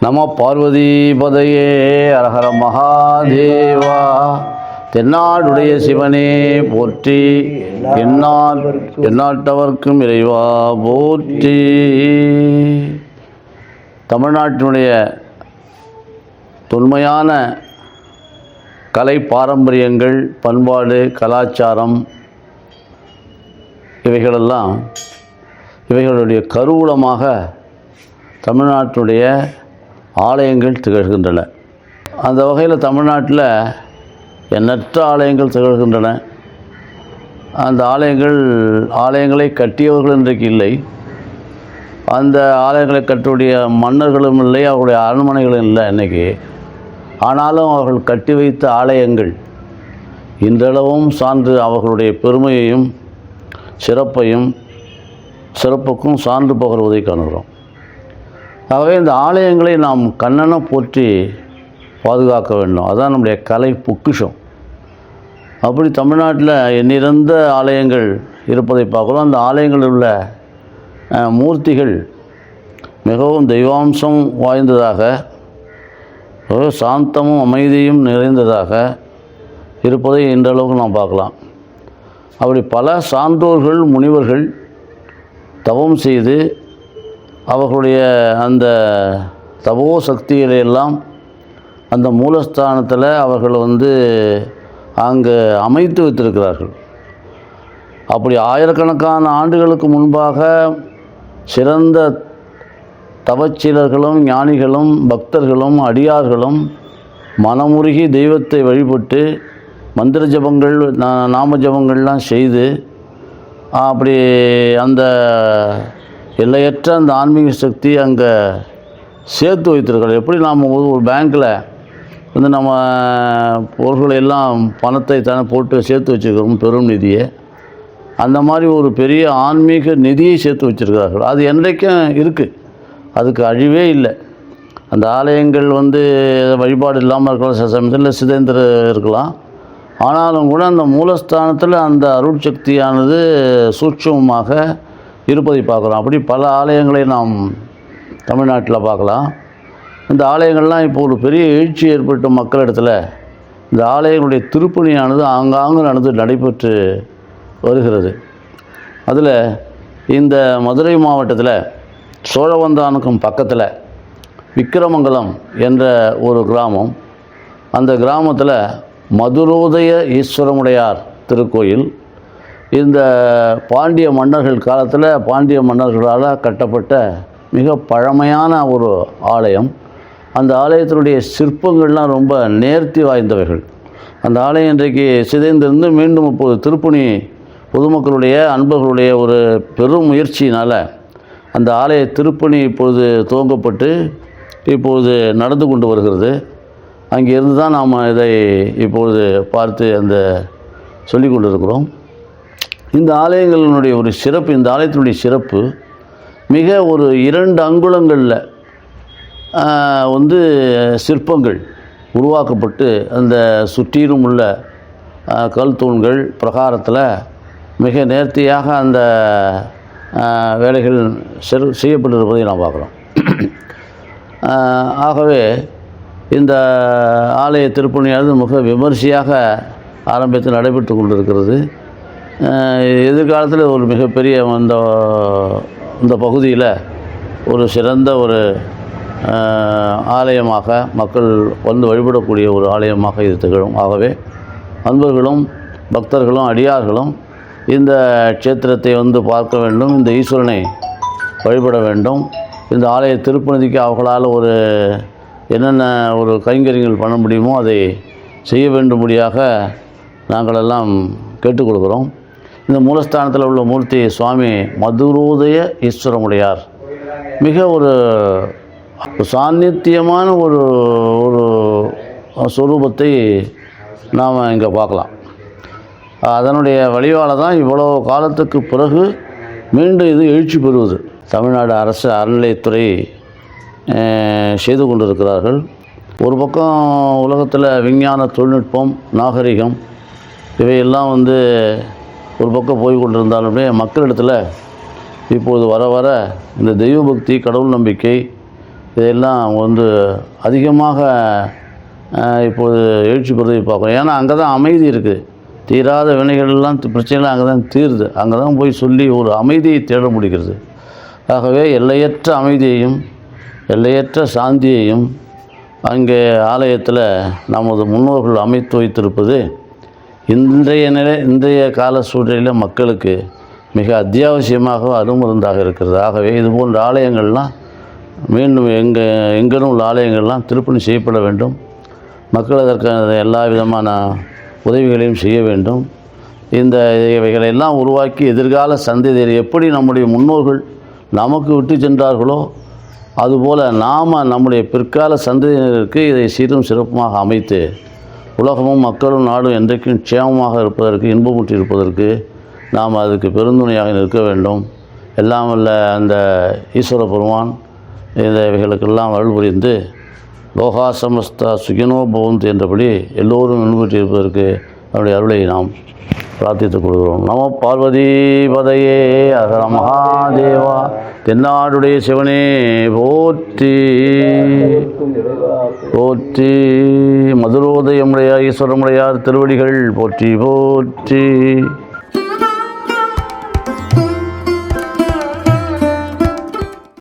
நம பார்வதி பதையே அரஹர மகாதேவா. தென்னாடுடைய சிவனே போற்றி. எந்நாட் எந்நாட்டவர்க்கும் இறைவா போற்றி. தமிழ்நாட்டினுடைய தொன்மையான கலை பாரம்பரியங்கள் பண்பாடு கலாச்சாரம் இவைகளெல்லாம் இவைகளுடைய கருவூலமாக தமிழ்நாட்டினுடைய ஆலயங்கள் திகழ்கின்றன. அந்த வகையில் தமிழ்நாட்டில் எண்ணற்ற ஆலயங்கள் திகழ்கின்றன. அந்த ஆலயங்கள் ஆலயங்களை கட்டியவர்கள் இன்றைக்கு இல்லை. அந்த ஆலயங்களை கட்டக்கூடிய மன்னர்களும் இல்லை அவருடைய அரண்மனைகளும் இல்லை இன்றைக்கி ஆனாலும் அவர்கள் கட்டி வைத்த ஆலயங்கள் இன்றளவும் சான்று அவர்களுடைய பெருமையையும் சிறப்பையும் சிறப்புக்கும் சான்று பகர்வதை காணுகிறோம். ஆகவே இந்த ஆலயங்களை நாம் கண்ணனை போற்றி பாதுகாக்க வேண்டும். அதுதான் நம்முடைய கலை பொக்கிஷம். அப்படி தமிழ்நாட்டில் எண்ணிறந்த ஆலயங்கள் இருப்பதை பார்க்குறோம். அந்த ஆலயங்களில் உள்ள மூர்த்திகள் மிகவும் தெய்வாம்சம் வாய்ந்ததாக சாந்தமும் அமைதியும் நிறைந்ததாக இருப்பதை இன்றளவுக்கு நாம் பார்க்கலாம். அப்படி பல சான்றோர்கள் முனிவர்கள் தவம் செய்து அவர்களுடைய அந்த தபோ சக்திகளை எல்லாம் அந்த மூலஸ்தானத்தில் அவர்கள் வந்து அங்கு அமைத்து வைத்திருக்கிறார்கள். அப்படி ஆயிரக்கணக்கான ஆண்டுகளுக்கு முன்பாக சிறந்த தவச்சீலர்களும் ஞானிகளும் பக்தர்களும் அடியார்களும் மனமுருகி தெய்வத்தை வழிபட்டு மந்திர ஜபங்கள் நாம ஜபங்கள்லாம் செய்து அப்படி அந்த எல்லையற்ற அந்த ஆன்மீக சக்தி அங்கே சேர்த்து வைத்திருக்கிறோம் எப்படி நாம் ஒரு ஒரு பேங்க்கில் வந்து நம்ம பொருள்களை எல்லாம் பணத்தை தானே போட்டு சேர்த்து வச்சுருக்கிறோம் பெரும் நிதியை. அந்த மாதிரி ஒரு பெரிய ஆன்மீக நிதியை சேர்த்து வச்சுருக்கிறார்கள். அது என்றைக்கும் இருக்குது அதுக்கு அழிவே இல்லை. அந்த ஆலயங்கள் வந்து வழிபாடு இல்லாமல் இருக்கலாம் சில சமயத்தில் சிதைந்திர இருக்கலாம். ஆனாலும் கூட அந்த மூலஸ்தானத்தில் அந்த அருட்சக்தியானது சூட்சமமாக இருப்பதை பார்க்குறோம் அப்படி பல ஆலயங்களை நாம் தமிழ்நாட்டில் பார்க்கலாம். இந்த ஆலயங்கள்லாம் இப்போ ஒரு பெரிய எழுச்சி ஏற்பட்ட மக்களிடத்தில் இந்த ஆலயங்களுடைய திருப்பணியானது ஆங்காங்கு நடந்து நடைபெற்று வருகிறது. அதில் இந்த மதுரை மாவட்டத்தில் சோழவந்தானுக்கும் பக்கத்தில் விக்கிரமங்கலம் என்ற ஒரு கிராமம். அந்த கிராமத்தில் மதுரோதய ஈஸ்வரமுடையார் திருக்கோயில். இந்த பாண்டிய மன்னர்கள் காலத்தில் பாண்டிய மன்னர்களால் கட்டப்பட்ட மிக பழமையான ஒரு ஆலயம். அந்த ஆலயத்தினுடைய சிற்பங்கள்லாம் ரொம்ப நேர்த்தி வாய்ந்தவைகள். அந்த ஆலயம் இன்றைக்கு சிதைந்திருந்து மீண்டும் இப்போது திருப்பணி பொதுமக்களுடைய அன்பர்களுடைய ஒரு பெரும் முயற்சியினால் அந்த ஆலய திருப்பணி இப்பொழுது துவங்கப்பட்டு இப்பொழுது நடந்து கொண்டு வருகிறது. அங்கிருந்து தான் நாம் இதை இப்பொழுது பார்த்து அந்த சொல்லிக் கொண்டிருக்கிறோம். இந்த ஆலயங்களினுடைய ஒரு சிறப்பு இந்த ஆலயத்தினுடைய சிறப்பு மிக ஒரு இரண்டு அங்குலங்களில் வந்து சிற்பங்கள் உருவாக்கப்பட்டு அந்த சுற்றிலும் உள்ள கல் தூண்கள் பிரகாரத்தில் மிக நேர்த்தியாக அந்த வேலைகள் செல் செய்யப்பட்டிருப்பதை நாம் பார்க்குறோம். ஆகவே இந்த ஆலய திருப்பணியானது மிக விமர்சையாக ஆரம்பித்து நடைபெற்று கொண்டிருக்கிறது. எதிர்காலத்தில் ஒரு மிகப்பெரிய அந்த இந்த பகுதியில் ஒரு சிறந்த ஒரு ஆலயமாக மக்கள் வந்து வழிபடக்கூடிய ஒரு ஆலயமாக இது திகழும். ஆகவே அன்பர்களும் பக்தர்களும் அடியார்களும் இந்த க்ஷேத்திரத்தை வந்து பார்க்க வேண்டும் இந்த ஈஸ்வரனை வழிபட வேண்டும். இந்த ஆலய திருப்பணிக்கு அவர்களால் ஒரு என்னென்ன ஒரு கைங்கரியங்கள் பண்ண முடியுமோ அதை செய்ய வேண்டும்படியாக நாங்கள் எல்லாம் கேட்டுக்கொள்கிறோம். இந்த மூலஸ்தானத்தில் உள்ள மூர்த்தி சுவாமி மதுரோதய ஈஸ்வரமுடையார். மிக ஒரு சாநித்தியமான ஒரு ஒரு ஸ்வரூபத்தை நாம் இங்கே பார்க்கலாம். அதனுடைய வழிவால் தான் இவ்வளோ காலத்துக்கு பிறகு மீண்டும் இது எழுச்சி பெறுவது. தமிழ்நாடு அரசு அறநிலையத்துறை செய்து கொண்டிருக்கிறார்கள். ஒரு பக்கம் உலகத்தில் விஞ்ஞான தொழில்நுட்பம் நாகரிகம் இவையெல்லாம் வந்து ஒரு பக்கம் போய் கொண்டிருந்தாலுமே மக்களிடத்தில் இப்போது வர வர இந்த தெய்வ பக்தி கடவுள் நம்பிக்கை இதையெல்லாம் வந்து அதிகமாக இப்போது எழுச்சி பெறுவதை பார்க்குறோம். ஏன்னா அங்கே தான் அமைதி இருக்குது தீராத வினைகள் எல்லாம் தி- பிரச்சனைகள் அங்கே தான் தீருது. அங்கே தான் போய் சொல்லி ஒரு அமைதியை தேட முடிகிறது. ஆகவே எல்லையற்ற அமைதியையும் எல்லையற்ற சாந்தியையும் அங்கே ஆலயத்தில் நமது முன்னோர்கள் அமைத்து வைத்திருப்பது இன்றைய நிலை இன்றைய கால சூழ்நிலையில் மக்களுக்கு மிக அத்தியாவசியமாக அருமருந்தாக இருக்கிறது. ஆகவே இது போன்ற ஆலயங்கள்லாம் மீண்டும் எங்கே எங்கேனும் உள்ள ஆலயங்கள்லாம் திருப்பணி செய்யப்பட வேண்டும். மக்கள் அதற்கான எல்லா விதமான உதவிகளையும் செய்ய வேண்டும். இந்த இவைகளை எல்லாம் உருவாக்கி எதிர்கால சந்ததியர் எப்படி நம்முடைய முன்னோர்கள் நமக்கு விட்டு சென்றார்களோ அதுபோல் நாம் நம்முடைய பிற்கால சந்ததியினருக்கு இதை சீரும் சிறப்புமாக அமைத்து உலகமும் மக்களும் நாடும் என்றைக்கும் க்ஷேமமாக இருப்பதற்கு இன்பமூட்டி இருப்பதற்கு நாம் அதுக்கு பெருந்துணையாக நிற்க வேண்டும். எல்லாம் வல்ல அந்த ஈஸ்வர பெருமான் இந்த இவைகளுக்கெல்லாம் அருள் புரிந்து லோகா சமஸ்தா சுகினோ பவந்த் என்றபடி எல்லோரும் இன்புற்றி இருப்பதற்கு அவருடைய அருளை நாம் பிரார்த்தித்துக் கொள்கிறோம். நம பார்வதி பதையே அகர மகாதேவா தென்னாடுடைய சிவனே போற்றி. போற்றி. மதுரோதயமுடையார் ஈஸ்வரமுடையார் திருவடிகள் போற்றி போற்றி.